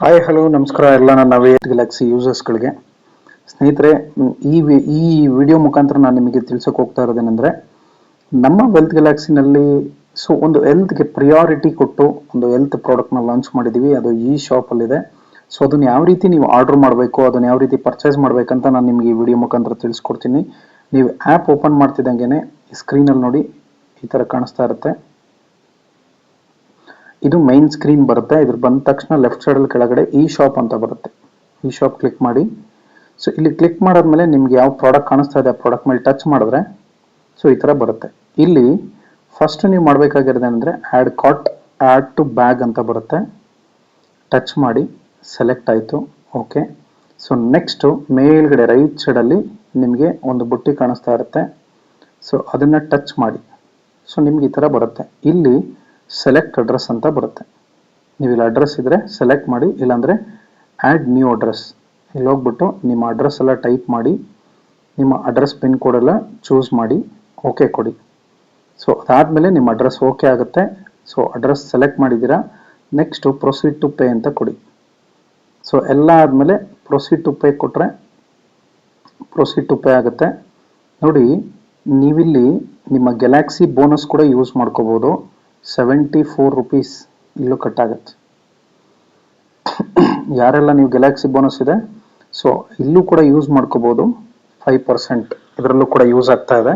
Hi hello ನಮಸ್ಕಾರ. ಎಲ್ಲ ನನ್ನ ವೇಟ್ ಗ್ಯಾಲಕ್ಸಿ ಯೂಸರ್ಸ್ಗಳಿಗೆ ಸ್ನೇಹಿತರೆ, ಈ ಈ ವಿಡಿಯೋ ಮುಖಾಂತರ ನಾನು ನಿಮಗೆ ತಿಳ್ಸೋಕೆ ಹೋಗ್ತಾ ಇರೋದೇನೆಂದರೆ, ನಮ್ಮ ವೆಲ್ತ್ ಗ್ಯಾಲಕ್ಸಿನಲ್ಲಿ ಸೊ ಒಂದು ಹೆಲ್ತ್ಗೆ ಪ್ರಿಯಾರಿಟಿ ಕೊಟ್ಟು ಒಂದು ಹೆಲ್ತ್ ಪ್ರಾಡಕ್ಟ್ನ ಲಾಂಚ್ ಮಾಡಿದ್ದೀವಿ ಅದು ಈ ಶಾಪಲ್ಲಿದೆ ಸೊ ಅದನ್ನು ಯಾವ ರೀತಿ ನೀವು ಆರ್ಡರ್ ಮಾಡಬೇಕು, ಅದನ್ನು ಯಾವ ರೀತಿ ಪರ್ಚೇಸ್ ಮಾಡಬೇಕಂತ ನಾನು ನಿಮಗೆ ಈ ವಿಡಿಯೋ ಮುಖಾಂತರ ತಿಳಿಸ್ಕೊಡ್ತೀನಿ. ನೀವು ಆ್ಯಪ್ ಓಪನ್ ಮಾಡ್ತಿದ್ದಂಗೆ ಸ್ಕ್ರೀನಲ್ಲಿ ನೋಡಿ ಈ ಥರ ಕಾಣಿಸ್ತಾ ಇರುತ್ತೆ. ಇದು ಮೈನ್ ಸ್ಕ್ರೀನ್ ಬರುತ್ತೆ. ಇದ್ರ ಬಂದ ತಕ್ಷಣ ಲೆಫ್ಟ್ ಸೈಡಲ್ಲಿ ಕೆಳಗಡೆ ಈ ಶಾಪ್ ಅಂತ ಬರುತ್ತೆ. ಈ ಶಾಪ್ ಕ್ಲಿಕ್ ಮಾಡಿ. ಸೊ ಇಲ್ಲಿ ಕ್ಲಿಕ್ ಮಾಡಾದ್ಮೇಲೆ ನಿಮ್ಗೆ ಯಾವ ಪ್ರಾಡಕ್ಟ್ ಕಾಣಿಸ್ತಾ ಇದೆ ಆ ಪ್ರಾಡಕ್ಟ್ ಮೇಲೆ ಟಚ್ ಮಾಡಿದ್ರೆ ಸೊ ಈ ಥರ ಬರುತ್ತೆ. ಇಲ್ಲಿ ಫಸ್ಟ್ ನೀವು ಮಾಡಬೇಕಾಗಿರೋದು ಏನಂದ್ರೆ add cart add to bag ಅಂತ ಬರುತ್ತೆ. ಟಚ್ ಮಾಡಿ ಸೆಲೆಕ್ಟ್ ಆಯಿತು. ಓಕೆ ಸೊ ನೆಕ್ಸ್ಟು ಮೇಲ್ಗಡೆ ರೈಟ್ ಸೈಡಲ್ಲಿ ನಿಮಗೆ ಒಂದು ಬುಟ್ಟಿ ಕಾಣಿಸ್ತಾ ಇರುತ್ತೆ. ಸೊ ಅದನ್ನು ಟಚ್ ಮಾಡಿ. ಸೊ ನಿಮ್ಗೆ ಈ ಥರ ಬರುತ್ತೆ. ಇಲ್ಲಿ ಸೆಲೆಕ್ಟ್ ಅಡ್ರೆಸ್ ಅಂತ ಬರುತ್ತೆ. ನೀವು ಇಲ್ಲಿ ಅಡ್ರೆಸ್ ಇದ್ರೆ ಸೆಲೆಕ್ಟ್ ಮಾಡಿ, ಇಲ್ಲಾಂದರೆ ಆ್ಯಡ್ ನ್ಯೂ ಅಡ್ರೆಸ್ ಇಲ್ಲಿ ಹೋಗ್ಬಿಟ್ಟು ನಿಮ್ಮ ಅಡ್ರೆಸ್ ಎಲ್ಲ ಟೈಪ್ ಮಾಡಿ, ನಿಮ್ಮ ಅಡ್ರೆಸ್ ಪಿನ್ ಕೋಡ್ ಎಲ್ಲ ಚೂಸ್ ಮಾಡಿ ಓಕೆ ಕೊಡಿ. ಸೊ ಅದಾದಮೇಲೆ ನಿಮ್ಮ ಅಡ್ರೆಸ್ ಓಕೆ ಆಗುತ್ತೆ. ಸೊ ಅಡ್ರೆಸ್ ಸೆಲೆಕ್ಟ್ ಮಾಡಿದ್ದೀರಾ? ನೆಕ್ಸ್ಟು ಪ್ರೊಸೀಡ್ ಟು ಪೇ ಅಂತ ಕೊಡಿ. ಸೊ ಎಲ್ಲ ಆದಮೇಲೆ ಪ್ರೊಸೀಡ್ ಟು ಪೇ ಕೊಟ್ಟರೆ ಪ್ರೊಸೀಡ್ ಟು ಪೇ ಆಗುತ್ತೆ. ನೋಡಿ, ನೀವಿಲ್ಲಿ ನಿಮ್ಮ ಗ್ಯಾಲಕ್ಸಿ ಬೋನಸ್ ಕೂಡ ಯೂಸ್ ಮಾಡ್ಕೋಬೋದು. ಸೆವೆಂಟಿ ಫೋರ್ ರುಪೀಸ್ ಇಲ್ಲೂ ಕಟ್ಟಾಗತ್ತೆ ಯಾರೆಲ್ಲ ನೀವು ಗ್ಯಾಲಕ್ಸಿ ಬೋನಸ್ ಇದೆ ಸೊ ಇಲ್ಲೂ ಕೂಡ ಯೂಸ್ ಮಾಡ್ಕೋಬೋದು. ಫೈವ್ ಪರ್ಸೆಂಟ್ ಇದರಲ್ಲೂ ಕೂಡ ಯೂಸ್ ಆಗ್ತಾ ಇದೆ.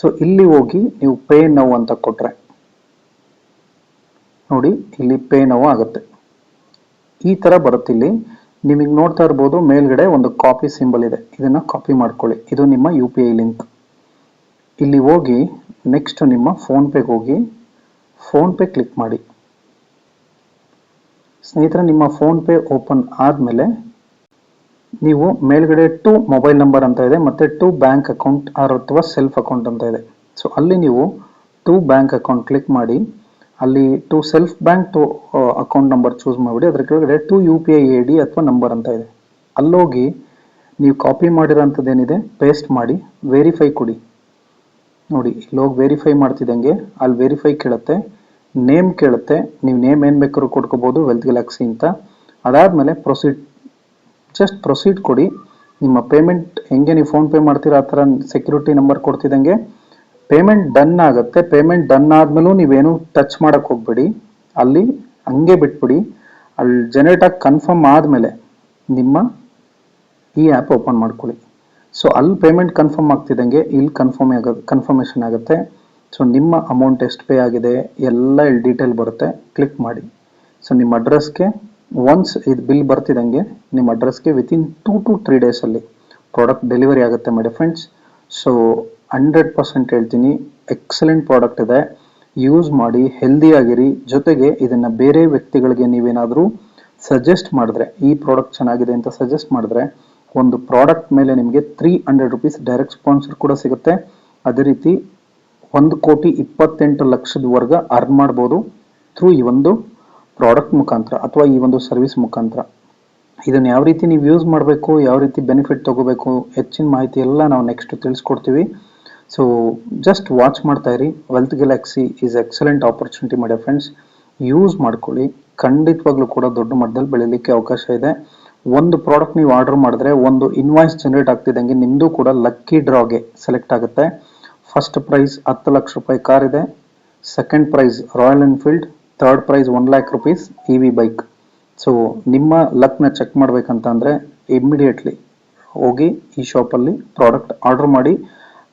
ಸೊ ಇಲ್ಲಿ ಹೋಗಿ ನೀವು ಪೇ ನೋವು ಅಂತ ಕೊಟ್ಟರೆ ನೋಡಿ ಇಲ್ಲಿ ಪೇ ನೋವು ಆಗುತ್ತೆ. ಈ ತರ ಬರುತ್ತೆ ಇಲ್ಲಿ. ನಿಮಗೆ ನೋಡ್ತಾ ಇರ್ಬೋದು, ಮೇಲ್ಗಡೆ ಒಂದು ಕಾಪಿ ಸಿಂಬಲ್ ಇದೆ. ಇದನ್ನ ಕಾಪಿ ಮಾಡ್ಕೊಳ್ಳಿ. ಇದು ನಿಮ್ಮ ಯು ಪಿ ಐ ಲಿಂಕ್ ಇಲ್ಲಿ ಹೋಗಿ ನೆಕ್ಸ್ಟ್ ನಿಮ್ಮ ಫೋನ್ಪೇಗೆ ಹೋಗಿ ಫೋನ್ ಪೇ ಕ್ಲಿಕ್ ಮಾಡಿ. ಸ್ನೇಹಿತರೆ, ನಿಮ್ಮ ಫೋನ್ ಪೇ ಓಪನ್ ಆದಮೇಲೆ ನೀವು ಮೇಲ್ಗಡೆ ಟು ಮೊಬೈಲ್ ನಂಬರ್ ಅಂತ ಇದೆ ಮತ್ತೆ ಟು ಬ್ಯಾಂಕ್ ಅಕೌಂಟ್ ಆರ್ ಅಥವಾ ಸೆಲ್ಫ್ ಅಕೌಂಟ್ ಅಂತ ಇದೆ. ಸೊ ಅಲ್ಲಿ ನೀವು ಟು ಬ್ಯಾಂಕ್ ಅಕೌಂಟ್ ಕ್ಲಿಕ್ ಮಾಡಿ, ಅಲ್ಲಿ to self bank to account number choose ಮಾಡಿಬಿಡಿ. ಅದರ ಕೆಳಗಡೆ to U P I I D ಅಥವಾ ನಂಬರ್ ಅಂತ ಇದೆ. ಅಲ್ಲೋಗಿ ನೀವು ಕಾಪಿ ಮಾಡಿರೋಂಥದ್ದು ಏನಿದೆ ಪೇಸ್ಟ್ ಮಾಡಿ ವೆರಿಫೈ ಕೊಡಿ. ನೋಡಿ ಹೋಗಿ ವೆರಿಫೈ ಮಾಡ್ತಿದ್ದಂಗೆ, ಅಲ್ಲಿ ವೆರಿಫೈ ಕೇಳುತ್ತೆ ನೇಮ್ ಕೇಳುತ್ತೆ, ನೀವು ನೇಮ್ ಏನು ಬೇಕಾದ್ರೂ ಕೊಡ್ಕೋಬೋದು ವೆಲ್ತ್ ಗ್ಯಾಲಕ್ಸಿ ಅಂತ. ಅದಾದಮೇಲೆ ಪ್ರೊಸೀಡ್ ಜಸ್ಟ್ ಪ್ರೊಸೀಡ್ ಕೊಡಿ. ನಿಮ್ಮ ಪೇಮೆಂಟ್ ಹೆಂಗೆ ನೀವು ಫೋನ್ ಪೇ ಮಾಡ್ತೀರಾ, ಆ ಥರ ಸೆಕ್ಯೂರಿಟಿ ನಂಬರ್ ಕೊಡ್ತಿದ್ದಂಗೆ. ಪೇಮೆಂಟ್ ಡನ್ ಆಗುತ್ತೆ ಪೇಮೆಂಟ್ ಡನ್ ಆದಮೇಲೂ ನೀವೇನು ಟಚ್ ಮಾಡೋಕ್ಕೆ ಹೋಗ್ಬೇಡಿ. ಅಲ್ಲಿ ಹಂಗೆ ಬಿಟ್ಬಿಡಿ. ಅಲ್ಲಿ ಜನರೇಟ್ ಆಗಿ ಕನ್ಫರ್ಮ್ ಆದಮೇಲೆ ನಿಮ್ಮ ಈ ಆ್ಯಪ್ ಓಪನ್ ಮಾಡ್ಕೊಳ್ಳಿ. ಸೊ ಅಲ್ಲಿ ಪೇಮೆಂಟ್ ಕನ್ಫರ್ಮ್ ಆಗ್ತಿದ್ದಂಗೆ ಇಲ್ಲಿ ಕನ್ಫರ್ಮ್ ಆಗೋ ಕನ್ಫರ್ಮೇಷನ್ ಆಗುತ್ತೆ. ಸೊ ನಿಮ್ಮ ಅಮೌಂಟ್ ಎಷ್ಟು ಪೇ ಆಗಿದೆ, ಎಲ್ಲ ಇಲ್ಲಿ ಡೀಟೇಲ್ ಬರುತ್ತೆ. ಕ್ಲಿಕ್ ಮಾಡಿ. ಸೊ ನಿಮ್ಮ ಅಡ್ರೆಸ್ಗೆ ಒನ್ಸ್ ಇದು ಬಿಲ್ ಬರ್ತಿದ್ದಂಗೆ ನಿಮ್ಮ ಅಡ್ರೆಸ್ಗೆ ವಿತಿನ್ ಟೂ ಟು ತ್ರೀ ಡೇಸಲ್ಲಿ ಪ್ರಾಡಕ್ಟ್ ಡೆಲಿವರಿ ಆಗುತ್ತೆ madam friends so hundred percent ಹೇಳ್ತೀನಿ ಎಕ್ಸಲೆಂಟ್ ಪ್ರಾಡಕ್ಟ್ ಇದೆ. ಯೂಸ್ ಮಾಡಿ ಹೆಲ್ದಿ ಆಗಿರಿ. ಜೊತೆಗೆ ಇದನ್ನು ಬೇರೆ ವ್ಯಕ್ತಿಗಳಿಗೆ ನೀವೇನಾದರೂ ಸಜೆಸ್ಟ್ ಮಾಡಿದ್ರೆ, ಈ ಪ್ರಾಡಕ್ಟ್ ಚೆನ್ನಾಗಿದೆ ಅಂತ ಸಜೆಸ್ಟ್ ಮಾಡಿದ್ರೆ ಒಂದು ಪ್ರಾಡಕ್ಟ್ ಮೇಲೆ ನಿಮಗೆ three hundred rupees direct sponsor ಕೂಡ ಸಿಗುತ್ತೆ. ಅದೇ ರೀತಿ ಒಂದು ಕೋಟಿ ಇಪ್ಪತ್ತೆಂಟು ಲಕ್ಷದವರೆಗೆ ಅರ್ನ್ ಮಾಡ್ಬೋದು ಥ್ರೂ ಈ ಒಂದು ಪ್ರಾಡಕ್ಟ್ ಮುಖಾಂತರ ಅಥವಾ ಈ ಒಂದು ಸರ್ವಿಸ್ ಮುಖಾಂತರ. ಇದನ್ನು ಯಾವ ರೀತಿ ನೀವು ಯೂಸ್ ಮಾಡಬೇಕು, ಯಾವ ರೀತಿ ಬೆನಿಫಿಟ್ ತಗೋಬೇಕು, ಹೆಚ್ಚಿನ ಮಾಹಿತಿ ಎಲ್ಲ ನಾವು ನೆಕ್ಸ್ಟ್ ತಿಳಿಸ್ಕೊಡ್ತೀವಿ. ಸೊ ಜಸ್ಟ್ ವಾಚ್ ಮಾಡ್ತಾ ಇರಿ. Wealth Galaxy is excellent opportunity ಮಾಡಿ ಫ್ರೆಂಡ್ಸ್ ಯೂಸ್ ಮಾಡ್ಕೊಳ್ಳಿ. ಖಂಡಿತವಾಗ್ಲೂ ಕೂಡ ದೊಡ್ಡ ಮಟ್ಟದಲ್ಲಿ ಬೆಳೀಲಿಕ್ಕೆ ಅವಕಾಶ ಇದೆ. ಒಂದು ಪ್ರಾಡಕ್ಟ್ ನೀವು ಆರ್ಡರ್ ಮಾಡಿದ್ರೆ ಒಂದು ಇನ್ವಾಯ್ಸ್ ಜನರೇಟ್ ಆಗ್ತಿದ್ದಂಗೆ ನಿಮ್ಮದು ಕೂಡ ಲಕ್ಕಿ ಡ್ರಾಗೆ ಸೆಲೆಕ್ಟ್ ಆಗುತ್ತೆ. ಫಸ್ಟ್ ಪ್ರೈಸ್ ಹತ್ತು ಲಕ್ಷ ರೂಪಾಯಿ ಕಾರ್ ಇದೆ. Second prize Royal Enfield third prize one lakh rupees E V bike so ನಿಮ್ಮ ಲಕ್ನ ಚೆಕ್ ಮಾಡಬೇಕಂತಂದರೆ ಇಮ್ಮಿಡಿಯೇಟ್ಲಿ ಹೋಗಿ ಈ ಶಾಪಲ್ಲಿ ಪ್ರಾಡಕ್ಟ್ ಆರ್ಡರ್ ಮಾಡಿ.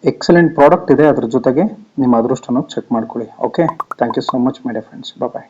ಎಕ್ಸಲೆಂಟ್ ಪ್ರಾಡಕ್ಟ್ ಇದೆ ಅದ್ರ ಜೊತೆಗೆ ನಿಮ್ಮ ಅದೃಷ್ಟನ ಚೆಕ್ ಮಾಡ್ಕೊಳ್ಳಿ. Okay thank you so much my dear friends bye